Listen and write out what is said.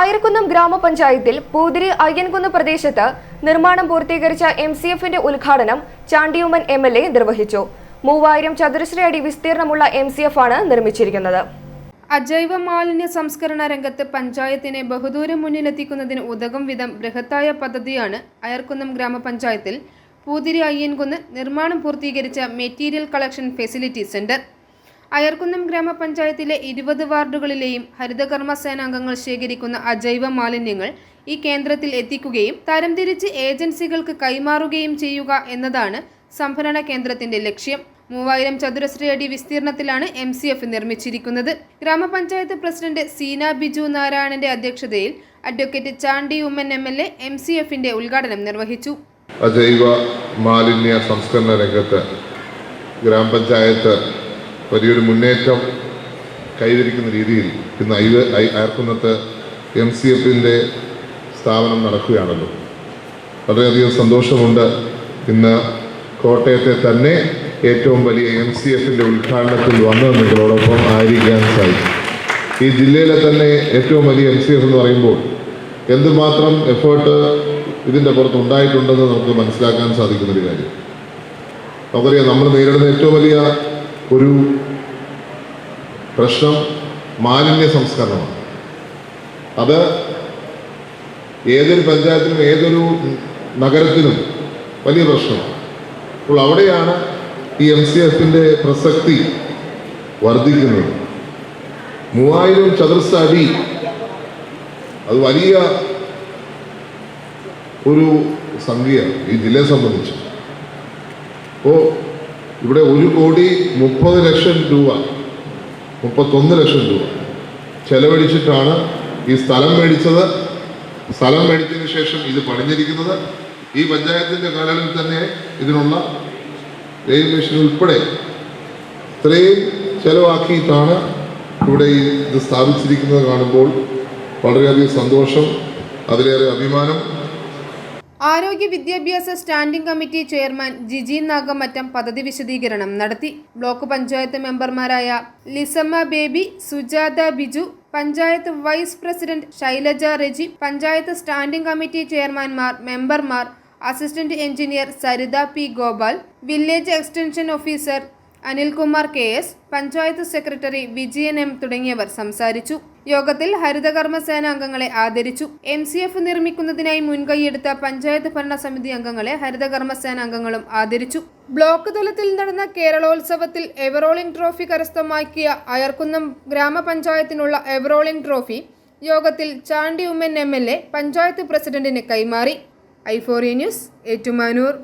അയർക്കുന്നം ഗ്രാമപഞ്ചായത്തിൽ പൂതിരി അയ്യൻകുന്ന് പ്രദേശത്ത് നിർമ്മാണം പൂർത്തീകരിച്ച എം സി എഫിന്റെ ഉദ്ഘാടനം ചാണ്ടിയുമ്മൻ എം എൽ എ നിർവഹിച്ചു. മൂവായിരം ചതുരശ്ര അടി വിസ്തീർണമുള്ള എം സി എഫ് ആണ് നിർമ്മിച്ചിരിക്കുന്നത്. അജൈവ മാലിന്യ സംസ്കരണ രംഗത്ത് പഞ്ചായത്തിനെ ബഹുദൂരം മുന്നിലെത്തിക്കുന്നതിന് ഉതകും വിധം ബൃഹത്തായ പദ്ധതിയാണ് അയർക്കുന്നം ഗ്രാമപഞ്ചായത്തിൽ പൂതിരി അയ്യൻകുന്ന് നിർമ്മാണം പൂർത്തീകരിച്ച material collection facility centre. Ayarkunnam ഗ്രാമപഞ്ചായത്തിലെ ഇരുപത് വാർഡുകളിലെയും ഹരിതകർമ്മ സേനാംഗങ്ങൾ ശേഖരിക്കുന്ന അജൈവ മാലിന്യങ്ങൾ ഈ കേന്ദ്രത്തിൽ എത്തിക്കുകയും തരംതിരിച്ച് ഏജൻസികൾക്ക് കൈമാറുകയും ചെയ്യുക എന്നതാണ് സംഭരണ കേന്ദ്രത്തിന്റെ ലക്ഷ്യം. മൂവായിരം ചതുരശ്ര അടി വിസ്തീർണത്തിലാണ് എം സി എഫ് നിർമ്മിച്ചിരിക്കുന്നത്. ഗ്രാമപഞ്ചായത്ത് പ്രസിഡന്റ് സീന ബിജു നാരായണന്റെ അധ്യക്ഷതയിൽ advocate Chandy Oommen M L A M C എഫിന്റെ ഉദ്ഘാടനം നിർവഹിച്ചു. അജൈവ മാലിന്യ സംസ്കരണ രംഗത്ത് ഗ്രാമപഞ്ചായത്ത് വലിയൊരു മുന്നേറ്റം കൈവരിക്കുന്ന രീതിയിൽ ഇന്ന് ഐ അയർക്കുന്നത്ത് എം സി എഫിന്റെ സ്ഥാപനം നടക്കുകയാണല്ലോ. വളരെയധികം സന്തോഷമുണ്ട്. ഇന്ന് കോട്ടയത്തെ തന്നെ ഏറ്റവും വലിയ എം സി എഫിന്റെ ഉദ്ഘാടനത്തിൽ വന്ന് നിങ്ങളോടൊപ്പം ആയിരിക്കാൻ സാധിക്കും. ഈ ജില്ലയിലെ തന്നെ ഏറ്റവും വലിയ എം സി എഫ് എന്ന് പറയുമ്പോൾ എന്തുമാത്രം എഫേർട്ട് ഇതിന്റെ പുറത്ത് ഉണ്ടായിട്ടുണ്ടെന്ന് നമുക്ക് മനസ്സിലാക്കാൻ സാധിക്കുന്നൊരു കാര്യം. നമുക്കറിയാം നമ്മൾ നേരിടുന്ന ഏറ്റവും വലിയ ഒരു പ്രശ്നം മാലിന്യ സംസ്കരണമാണ്. അത് ഏതൊരു പഞ്ചായത്തിനും ഏതൊരു നഗരത്തിനും വലിയ പ്രശ്നമാണ്. അപ്പോൾ അവിടെയാണ് ഈ എം സി എഫിന്റെ പ്രസക്തി വർദ്ധിക്കുന്നത്. മൂവായിരം ചതുരശ്ര അടി അത് വലിയ ഒരു സംഖ്യയാണ് ഈ ജില്ലയെ സംബന്ധിച്ച്. അപ്പോൾ ഇവിടെ ഒരു കോടി മുപ്പത് ലക്ഷം രൂപ മുപ്പത്തൊന്ന് ലക്ഷം രൂപ ചെലവഴിച്ചിട്ടാണ് ഈ സ്ഥലം മേടിച്ചത്. സ്ഥലം മേടിച്ചതിന് ശേഷം ഇത് പണിഞ്ഞിരിക്കുന്നത്. ഈ പഞ്ചായത്തിന്റെ കാലയളവിൽ തന്നെ ഇതിനുള്ള റെയിൽ മെഷീൻ ഉൾപ്പെടെ ഇത്രയും ചെലവാക്കിയിട്ടാണ് ഇവിടെ ഇത് സ്ഥാപിച്ചിരിക്കുന്നത് കാണുമ്പോൾ വളരെയധികം സന്തോഷം അതിലേറെ അഭിമാനം. ആരോഗ്യ വിദ്യാഭ്യാസ standing committee chairman Jiji Nagamattam പദ്ധതി വിശദീകരണം നടത്തി. ബ്ലോക്ക് പഞ്ചായത്ത് മെമ്പർമാരായ Lissamma Baby Sujatha Biju panchayat vice president Shailaja Reji panchayat standing committee ചെയർമാൻമാർ മെമ്പർമാർ assistant engineer Saritha P Gopal village extension officer Anilkumar K S panchayat secretary Vijayan M തുടങ്ങിയവർ സംസാരിച്ചു. യോഗത്തിൽ ഹരിതകർമ്മ സേന അംഗങ്ങളെ ആദരിച്ചു. എം സി എഫ് നിർമ്മിക്കുന്നതിനായി മുൻകൈയെടുത്ത പഞ്ചായത്ത് ഭരണ സമിതി അംഗങ്ങളെ ഹരിതകർമ്മ സേന അംഗങ്ങളും ആദരിച്ചു. ബ്ലോക്ക് തലത്തിൽ നടന്ന കേരളോത്സവത്തിൽ എവറോളിംഗ് ട്രോഫി കരസ്ഥമാക്കിയ അയർക്കുന്നം ഗ്രാമപഞ്ചായത്തിനുള്ള എവറോളിംഗ് ട്രോഫി യോഗത്തിൽ Chandy Oommen M L A panchayat പ്രസിഡന്റിന് കൈമാറി. ഐഫോറി ന്യൂസ് ഏറ്റുമാനൂർ.